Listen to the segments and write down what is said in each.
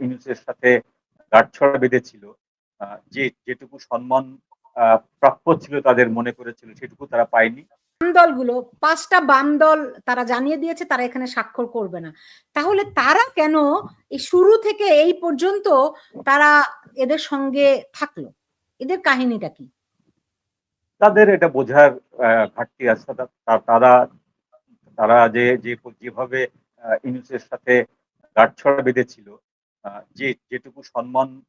ইউনুসের সাথে গাঁটছড়া বেঁধেছিল যে যেটুকু সম্মান প্রাপ্য ছিল তাদের মনে করেছিল সেটুকু তারা পায়নি। বাম দলগুলো পাঁচটা বাম দল তারা জানিয়ে দিয়েছে তারা এখানে স্বাক্ষর করবে না। তাহলে তারা কেন এই শুরু থেকে এই পর্যন্ত তারা এদের সঙ্গে থাকল? এদের কাহিনীটা কি? তাদের এটা বোঝার ঘাটতি আছে। তারা তারা যে যেভাবে আহ, ইউনুসের সাথে গাঁটছড়া বেঁধেছিল যে যেটুকু সম্মান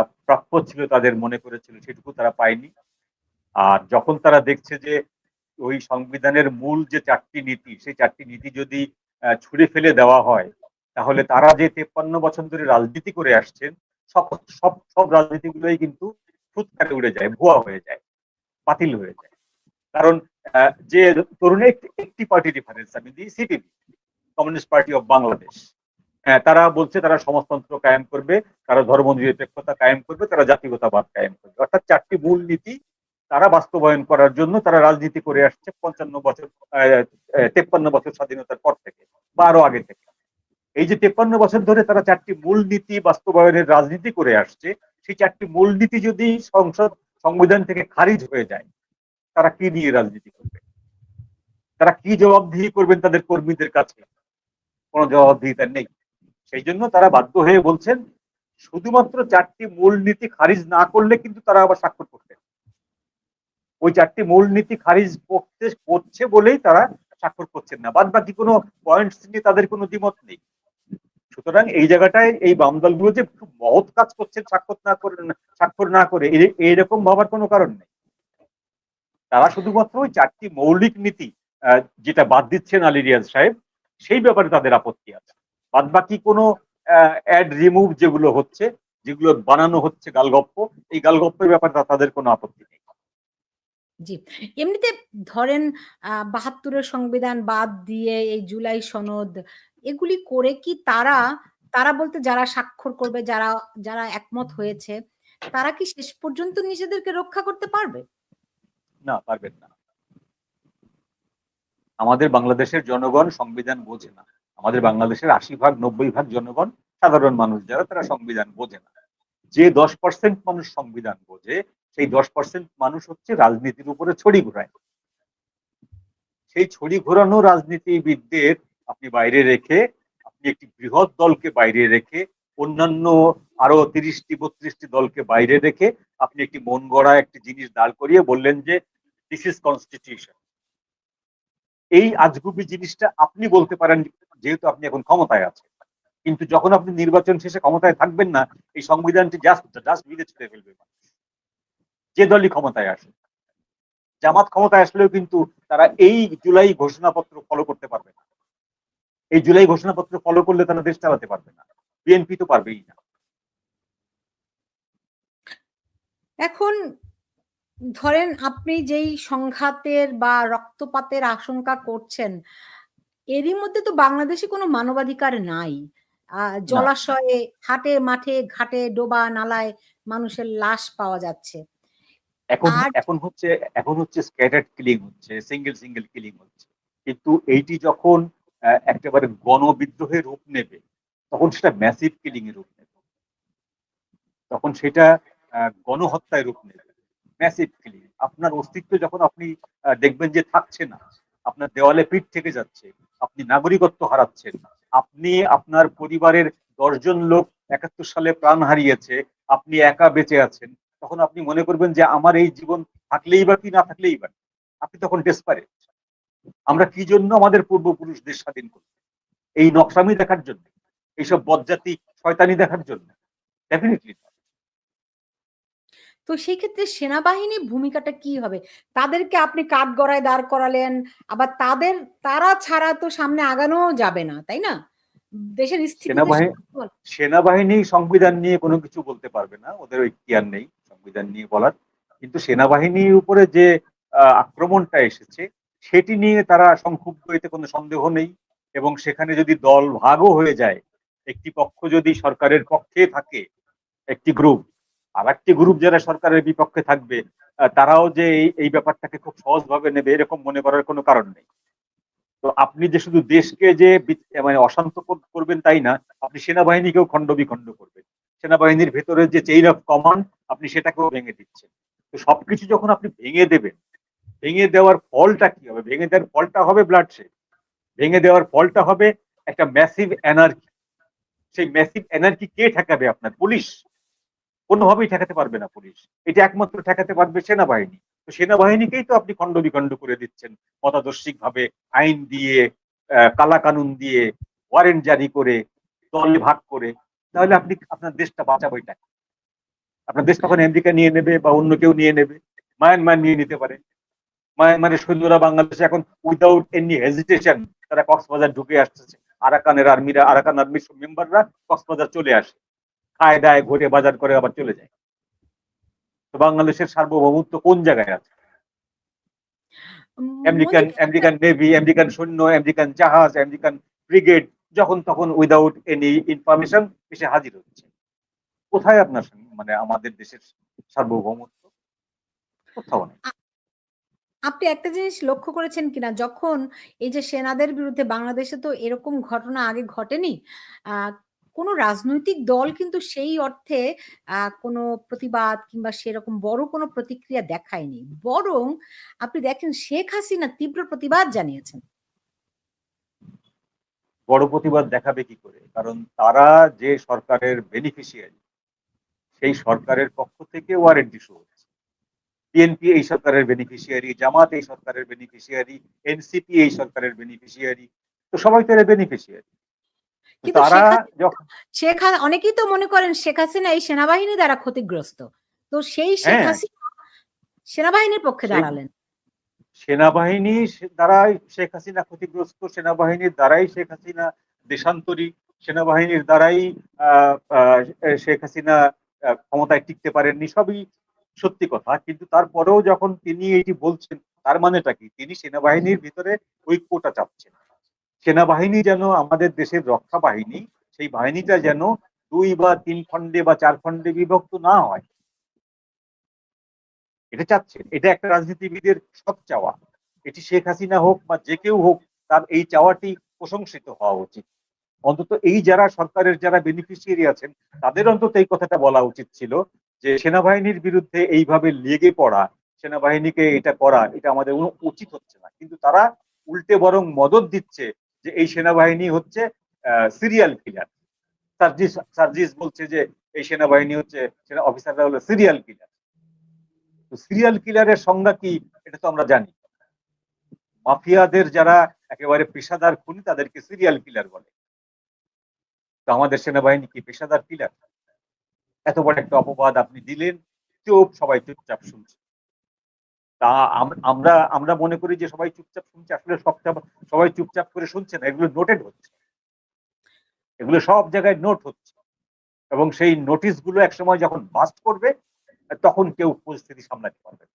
প্রাপ্য ছিল তাদের মনে করেছিল, সেটুকু তারা পায়নি। আর যখন তারা দেখছে যে ওই সংবিধানের মূল যে চারটি নীতি, সেই চারটি নীতি যদি ছুঁড়ে ফেলে দেওয়া হয়, তাহলে তারা যে তেপ্পান্ন বছর ধরে রাজনীতি করে আসছেন, সব সব সব রাজনীতিগুলোই কিন্তু ফুৎকারে উড়ে যায়, ভুয়া হয়ে যায়, বাতিল হয়ে যায়। কারণ যে তরুণের একটি- পার্টি ডিফারেন্স আমি দিই CPB communist party of Bangladesh তারা বলছে তারা সমাজতন্ত্র কায়েম করবে, তারা ধর্ম নিরপেক্ষতা কায়েম করবে, তারা জাতিগতবাদ কায়েম করবে। অর্থাৎ চারটি মূল নীতি তারা বাস্তবায়ন করার জন্য তারা রাজনীতি করে আসছে পঞ্চান্ন বছর তেপ্পান্ন বছর স্বাধীনতার পর থেকে বা আরও আগে থেকে। এই যে তেপ্পান্ন বছর ধরে তারা চারটি মূল নীতি বাস্তবায়নের রাজনীতি করে আসছে, সেই চারটি মূল নীতি যদি সংসদ সংবিধান থেকে খারিজ হয়ে যায়, তারা কি নিয়ে রাজনীতি করবে? তারা কি জবাবদিহি করবেন তাদের কর্মীদের কাছে? কোনো জবাবদিহিতা নেই। সেই জন্য তারা বাধ্য হয়ে বলছেন, শুধুমাত্র চারটি মূল নীতি খারিজ না করলে কিন্তু তারা আবার স্বাক্ষর করতেন ওই চারটি মূল নীতি খারিজ করতে, করছে বলেই তারা স্বাক্ষর করছেন না। বাদ বাকি কোনো পয়েন্টস নিয়ে তাদের কোনো দ্বিমত নেই। সুতরাং এই জায়গাটায় এই বাম দলগুলো যে খুব মহৎ কাজ করছেন স্বাক্ষর না করে, স্বাক্ষর না করে এই- এইরকম ভাবার কোনো কারণ নেই। তারা শুধুমাত্র ওই চারটি মৌলিক নীতি যেটা বাদ দিচ্ছেন আলী রিয়াজ সাহেব, সেই ব্যাপারে তাদের আপত্তি আছে। বাদ বাকি কোনো অ্যাড রিমুভ যেগুলো হচ্ছে যেগুলো বানানো হচ্ছে গালগপ্প এই গালগপ্পের ব্যাপারে তাদের কোনো আপত্তি নেই। জি। এমনিতে ধরেন বাহাত্তরের সংবিধান বাদ দিয়ে এই জুলাই সনদ এগুলি করে কি তারা তারা বলতে যারা স্বাক্ষর করবে যারা যারা একমত হয়েছে তারা কি শেষ পর্যন্ত নিজেদেরকে রক্ষা করতে পারবে? না পারবেন না। আমাদের বাংলাদেশের জনগণ সংবিধান বোঝে না। আমাদের বাংলাদেশের আশি ভাগ, নব্বই ভাগ জনগণ সাধারণ মানুষ যারা, তারা সংবিধান বোঝে না। যে দশ পার্সেন্ট মানুষ সংবিধান বোঝে, সেই দশ পার্সেন্ট মানুষ হচ্ছে রাজনীতির উপরে ছড়ি ঘোরায়। সেই ছড়ি ঘোরানো রাজনীতিবিদদের আপনি বাইরে রেখে, আপনি একটি বৃহৎ দলকে বাইরে রেখে, অন্যান্য আরও তিরিশটি, বত্রিশটি দলকে বাইরে রেখে আপনি একটি মন গড়া একটি জিনিস দাঁড় করিয়ে বললেন যে দিস ইজ কনস্টিটিউশন এই আজগুবি জিনিসটা আপনি বলতে পারেন যেহেতু আপনি এখন ক্ষমতায় আছেন। কিন্তু যখন আপনি নির্বাচন শেষে ক্ষমতায় থাকবেন না, এই সংবিধানটি জাস্ট জাস্ট ছুড়ে ফেলবে। যে দলই ক্ষমতায় আসে, জামাত ক্ষমতায় আসলেও কিন্তু তারা এই জুলাই ঘোষণাপত্র ফলো করতে পারবে না। এই জুলাই ঘোষণাপত্র ফলো করলে তারা দেশ চালাতে পারবে না। বিএনপি তো পারবেই না। এখন ধরেন আপনি যেই সংঘাতের বা রক্তপাতের আশঙ্কা করছেন এরই মধ্যে তো বাংলাদেশে কোনো মানবাধিকার নাই। জলাশয়ে হাটে মাঠে ঘাটে ডোবা নালায় মানুষের লাশ পাওয়া যাচ্ছে। এখন এখন হচ্ছে এখন হচ্ছে স্ক্যাটার্ড কিলিং হচ্ছে সিঙ্গেল সিঙ্গেল কিলিং হচ্ছে। কিন্তু এইটি যখন একেবারে গণবিদ্রোহের রূপ নেবে তখন সেটা ম্যাসিভ কিলিং এর রূপ নেবে। তখন সেটা গণহত্যায় রূপ নেবে। ম্যাসিভ কিলিং আপনার অস্তিত্ব যখন আপনি দেখবেন যে থাকছে না, আপনার দেওয়ালে পিঠ থেকে যাচ্ছে, আপনি নাগরিকত্ব হারাচ্ছেন, আপনি আপনার পরিবারের দশজন লোক একাত্তর সালে প্রাণ হারিয়েছে, আপনি একা বেঁচে আছেন, তখন আপনি মনে করবেন যে আমার এই জীবন থাকলেই বা কি না থাকলেই বা আপনি তখন ডেসপারেট আমরা কি জন্য আমাদের পূর্বপুরুষদের স্বাধীন করি এই নকশামি দেখার জন্য, এইসব বজ্জাতি শয়তানি দেখার জন্য। ডেফিনেটলি তো সেই ক্ষেত্রে সেনাবাহিনীর ভূমিকাটা কি হবে? তাদেরকে আপনি কাঠগড়ায় দাঁড় করালেন আবার তাদের তারা ছাড়া তো সামনে আগানো যাবে না তাই না? দেশের সেনাবাহিনী সেনাবাহিনী সংবিধান নিয়ে কোনো কিছু বলতে পারবে না ওদের ওই নেই সংবিধান নিয়ে বলার। কিন্তু সেনাবাহিনীর উপরে যে আহ, আক্রমণটা এসেছে সেটি নিয়ে তারা সংক্ষুব্ধ এতে কোনো সন্দেহ নেই এবং সেখানে যদি দল ভাগও হয়ে যায় একটি পক্ষ যদি সরকারের পক্ষে থাকে একটি গ্রুপ আর একটি গ্রুপ যারা সরকারের বিপক্ষে থাকবে তারাও যে এই ব্যাপারটাকে খুব সহজভাবে নেবে, এরকম মনে করার কোনো কারণ নেই। তো আপনি যে শুধু দেশকে যে মানে অশান্ত কর- করবেন তাই না, আপনি সেনাবাহিনীকেও খণ্ড বিখণ্ড করবেন। সেনাবাহিনীর ভেতরে যে চেইন অফ কমান্ড আপনি সেটাকেও ভেঙে দিচ্ছেন। তো সবকিছু যখন আপনি ভেঙে দেবেন, ভেঙে দেওয়ার ফলটা কি হবে? ভেঙে দেওয়ার ফলটা হবে ব্লাডশেড ভেঙে দেওয়ার ফলটা হবে একটা ম্যাসিভ এনার্জি সেই ম্যাসিভ এনার্জি কে ঠেকাবে আপনার? পুলিশ। কোনোভাবেই ঠেকাতে পারবে না পুলিশ। এটা একমাত্র ঠেকাতে পারবে সেনাবাহিনী। তো সেনাবাহিনীকেই তো আপনি খণ্ড বিখণ্ড করে দিচ্ছেন। মতাদর্শিক ভাবে আইন দিয়ে কালা কানুন দিয়ে, ওয়ারেন্ট জারি করে, দলে ভাগ করে, তাহলে আপনি, আপনার দেশটা বাঁচাবেটা কি? আপনার দেশ তখন আমেরিকা নিয়ে নেবে বা অন্য কেউ নিয়ে নেবে, মায়ানমার নিয়ে নিতে পারে। মায়ানমারের সৈন্যরা বাংলাদেশে এখন উইদাউট এনি হেজিটেশন তারা কক্সবাজার ঢুকে আসতেছে আরাকানের আর্মিরা আরাকান আর্মির মেম্বাররা কক্সবাজার চলে আসে। খায় দায় ঘুরে বাজার করে আবার চলে যায়। তো বাংলাদেশের সার্বভৌমত্ব কোন জায়গায় আছে? আমেরিকান আমেরিকান নেভি আমেরিকান সৈন্য আমেরিকান জাহাজ আমেরিকান ব্রিগেড যখন তখন উইদাউট এনি ইনফরমেশন এসে হাজির হচ্ছে। কোথায় আপনার মানে আমাদের দেশের সার্বভৌমত্ব? কোথাও নেই। আপনি একটা জিনিস লক্ষ্য করেছেন কিনা? যখন এই যে সেনাদের বিরুদ্ধে বাংলাদেশে তো এরকম ঘটনা আগে ঘটেনি কোনো রাজনৈতিক দল কিন্তু সেই অর্থে কোনো প্রতিবাদ কিংবা সেরকম বড় কোনো প্রতিক্রিয়া দেখায়নি। বরং আপনি দেখেন শেখ হাসিনা তীব্র প্রতিবাদ জানিয়েছেন। বড় প্রতিবাদ দেখাবে কি করে? কারণ তারা যে সরকারের বেনিফিশিয়ারি সেই সরকারের পক্ষ থেকে ওয়ারেন্ট ইস্যু হচ্ছে। বিএনপি এই সরকারের বেনিফিশিয়ারি জামাত এই সরকারের বেনিফিশিয়ারি এনসিপি এই সরকারের বেনিফিশিয়ারি তো সবাই তো এর বেনিফিশিয়ারি কিন্তু তারা শেখ অনেকেই তো মনে করেন শেখ হাসিনা এই সেনাবাহিনী দ্বারা ক্ষতিগ্রস্ত। তো সেই শেখ হ্যাঁ। হাসিনা সেনাবাহিনীর পক্ষে দাঁড়ালেন। সেনাবাহিনী দ্বারাই শেখ হাসিনা ক্ষতিগ্রস্ত সেনাবাহিনীর দ্বারাই শেখ হাসিনা দেশান্তরী সেনাবাহিনীর দ্বারাই শেখ হাসিনা ক্ষমতায় টিকতে পারেননি সবই সত্যি কথা। কিন্তু তারপরেও যখন তিনি এটি বলছেন তার মানেটা কি? তিনি সেনাবাহিনীর ভিতরে ঐক্যটা চাচ্ছেন সেনাবাহিনী যেন আমাদের দেশের রক্ষা বাহিনী, সেই বাহিনীটা যেন দুই বা তিন খণ্ডে বা চার খণ্ডে বিভক্ত না হয়। এটা চাচ্ছেন। এটা একটা রাজনীতিবিদের সব চাওয়া। এটি শেখ হাসিনা হোক বা যে কেউ হোক, তার এই চাওয়াটি প্রশংসিত হওয়া উচিত। অন্তত এই যারা সরকারের যারা বেনিফিশিয়ারি আছেন, তাদের অন্তত এই কথাটা বলা উচিত ছিল যে সেনাবাহিনীর বিরুদ্ধে এইভাবে লেগে পড়া, সেনাবাহিনীকে এটা করা, এটা আমাদের উচিত হচ্ছে না। কিন্তু তারা উল্টে বরং মদত দিচ্ছে যে এই সেনাবাহিনী হচ্ছে সিরিয়াল কিলার সার্জিস সার্জিস বলছে যে এই সেনাবাহিনী হচ্ছে, সেনা অফিসাররা হলো সিরিয়াল কিলার তো সিরিয়াল কিলারের সংজ্ঞা কি, এটা তো আমরা জানি। মাফিয়াদের যারা একেবারে পেশাদার খুনি, তাদেরকে সিরিয়াল কিলার বলে। তো আমাদের সেনাবাহিনী কি পেশাদার কিলার এত বড় একটা অপবাদ আপনি দিলেন, চুপ, সবাই চুপচাপ শুনছে। তা আম- আমরা আমরা মনে করি যে সবাই চুপচাপ শুনছে, আসলে সব সবাই চুপচাপ করে শুনছে না, এগুলো নোটেড হচ্ছে। এগুলো সব জায়গায় নোট হচ্ছে। এবং সেই নোটিশগুলো একসময় যখন বাস্ট করবে, তখন কেউ পরিস্থিতি সামলাতে পারবে।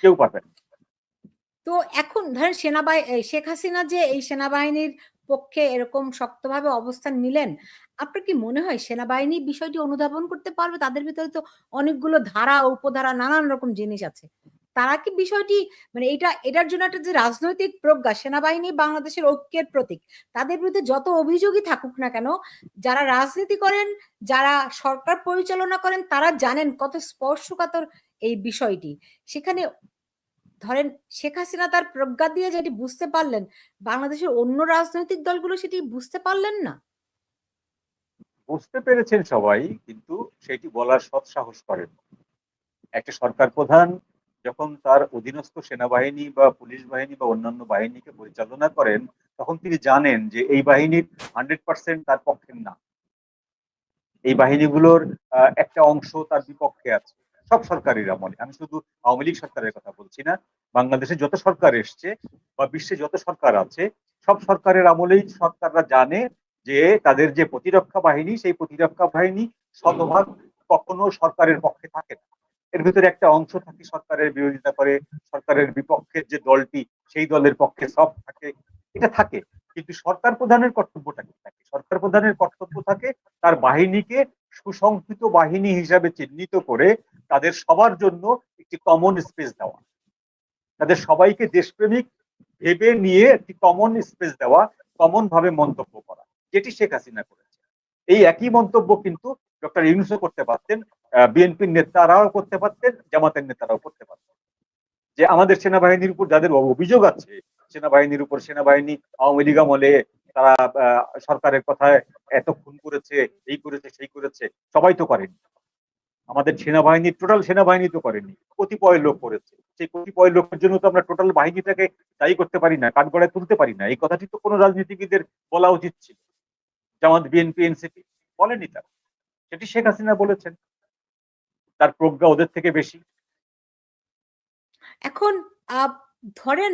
কেউ পারবে না। তো এখন ধরেন সেনাবাহিনী শেখ হাসিনা যে এই সেনাবাহিনীর পক্ষে এরকম শক্তভাবে অবস্থান নিলেন, আপনার কি মনে হয় সেনাবাহিনী বিষয়টি অনুধাবন করতে পারবে? তাদের ভিতরে তো অনেকগুলো ধারা, উপধারা, নানান রকম জিনিস আছে। তারা কি বিষয়টি মানে এটা, এটার জন্য একটা যে রাজনৈতিক প্রজ্ঞা, সেনাবাহিনী বাংলাদেশের ঐক্যের প্রতীক, তাদের বিরুদ্ধে যত অভিযোগই থাকুক না কেন, যারা রাজনীতি করেন, যারা সরকার পরিচালনা করেন, তারা জানেন কত স্পর্শকাতর এই বিষয়টি। সেখানে ধরেন শেখ হাসিনা তার প্রজ্ঞা দিয়ে যেটি বুঝতে পারলেন, বাংলাদেশের অন্য রাজনৈতিক দলগুলো সেটি বুঝতে পারলেন না? বুঝতে পেরেছেন সবাই, কিন্তু সেটি বলার সৎ সাহস করেন একটা সরকার প্রধান যখন তার অধীনস্থ সেনাবাহিনী বা পুলিশ বাহিনী বা অন্যান্য বাহিনীকে পরিচালনা করেন, তখন তিনি জানেন যে এই বাহিনীর হান্ড্রেড পার্সেন্ট তার পক্ষের না। এই বাহিনীগুলোর একটা অংশ তার বিপক্ষে আছে। সব সরকারের আমলে। আমি শুধু আওয়ামী লীগ সরকারের কথা বলছি না, বাংলাদেশে যত সরকার এসছে বা বিশ্বে যত সরকার আছে, সব সরকারের আমলেই সরকাররা জানে যে তাদের যে প্রতিরক্ষা বাহিনী, সেই প্রতিরক্ষা বাহিনী শতভাগ কখনো সরকারের পক্ষে থাকে না। এর ভিতরে একটা অংশ থাকে সরকারের বিরোধিতা করে, সরকারের বিপক্ষের যে দলটি, সেই দলের পক্ষে সব থাকে। এটা থাকে, কিন্তু সরকার প্রধানের কর্তব্যটা কি থাকে? সরকার প্রধানের কর্তব্য থাকে তার বাহিনীকে সুসংহৃত বাহিনী হিসাবে চিহ্নিত করে তাদের সবার জন্য একটি কমন স্পেস দেওয়া। তাদের সবাইকে দেশপ্রেমিক ভেবে নিয়ে একটি কমন স্পেস দেওয়া কমন ভাবে মন্তব্য করা, যেটি শেখ হাসিনা করেছে। এই একই মন্তব্য কিন্তু ডক্টর ইউনুসও করতে পারতেন বিএনপির নেতারাও করতে পারতেন, জামাতের নেতারাও করতে পারতেন। যে আমাদের সেনাবাহিনীর উপর যাদের অভিযোগ আছে, সেনাবাহিনীর উপর সেনাবাহিনী আওয়ামী লীগ আমলে তারা সরকারের কথায় এত খুন করেছে, এই করেছে, সেই করেছে, সবাই তো করেনি। আমাদের সেনাবাহিনী টোটাল সেনাবাহিনী তো করেনি। কতিপয় লোক করেছে। সেই কতিপয় লোকের জন্য তো আমরা টোটাল বাহিনীটাকে দায়ী করতে পারি না, কাঠগড়ায় তুলতে পারি না। এই কথাটি তো কোনো রাজনীতিবিদের বলা উচিত ছিল। জামাত, বিএনপি, এনসিপি বলেনি তারা। সেটি শেখ হাসিনা বলেছেন। তার প্রজ্ঞা ওদের থেকে বেশি। এখন ধরেন,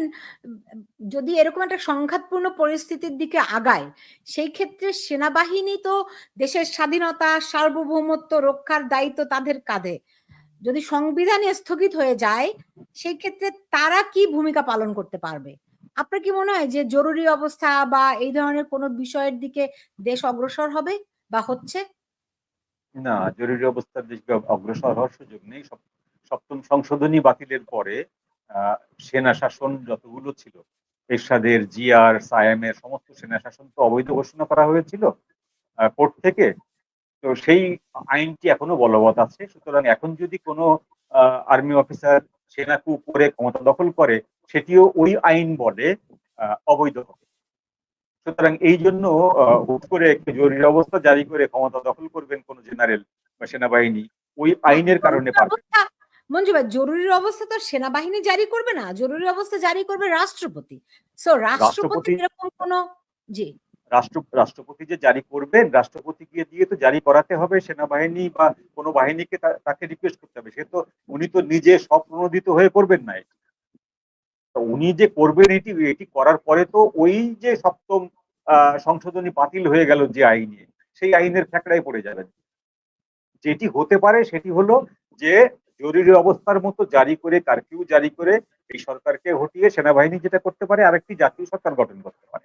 যদি এরকম একটা সংঘাতপূর্ণ পরিস্থিতির দিকে আগায়, সেই ক্ষেত্রে সেনাবাহিনী তো দেশের স্বাধীনতা, সার্বভৌমত্ব রক্ষার দায়িত্ব তাদের কাঁধে। যদি সংবিধান স্থগিত হয়ে যায়, সেই ক্ষেত্রে তারা কি ভূমিকা পালন করতে পারবে? আপনার কি মনে হয় যে জরুরি অবস্থা বা এই ধরনের কোনো বিষয়ের দিকে দেশ অগ্রসর হবে বা হচ্ছে? না, জরুরি অবস্থার দিকে অগ্রসর হওয়ার সুযোগ নেই। সপ্তম সংশোধনী বাতিলের পরে সেনা শাসন যতগুলো ছিল, এরশাদের, জিয়ার সায়েমের সমস্ত সেনা শাসন তো অবৈধ ঘোষণা করা হয়েছিল কোর্ট থেকে। তো সেই আইনটি এখনও বলবৎ আছে। সুতরাং এখন যদি কোনো আর্মি অফিসার সেনা কু করে ক্ষমতা দখল করে, সেটিও ওই আইন বলে অবৈধ হবে। সুতরাং এই জন্য হুট করে একটি জরুরি অবস্থা জারি করে ক্ষমতা দখল করবেন কোন জেনারেল বা সেনাবাহিনী, ওই আইনের কারণে পারবে অবস্থা মঞ্জু ভাই জরুরি অবস্থা তো সেনাবাহিনী জারি করবে না জরুরি অবস্থা জারি করবে রাষ্ট্রপতি। সো রাষ্ট্রপতি এরকম কোনো জি। রাষ্ট্র রাষ্ট্রপতি যে জারি করবেন রাষ্ট্রপতিকে দিয়ে তো জারি করাতে হবে সেনাবাহিনী বা কোনো বাহিনীকে তাকে রিকোয়েস্ট করতে হবে। সে তো উনি তো নিজে স্বপ্রণোদিত হয়ে করবেন না এটি। উনি যে করবেন এটি এটি করার পরে তো ওই যে সপ্তম সংশোধনী বাতিল হয়ে গেল যে আইনে সেই আইনের ফ্যাকড়ায় পড়ে যাবেন। যেটি হতে পারে সেটি হলো যে জরুরি অবস্থার মতো জারি করে কারফিউ জারি করে এই সরকারকে হটিয়ে সেনাবাহিনী যেটা করতে পারে, আরেকটি জাতীয় সরকার গঠন করতে পারে।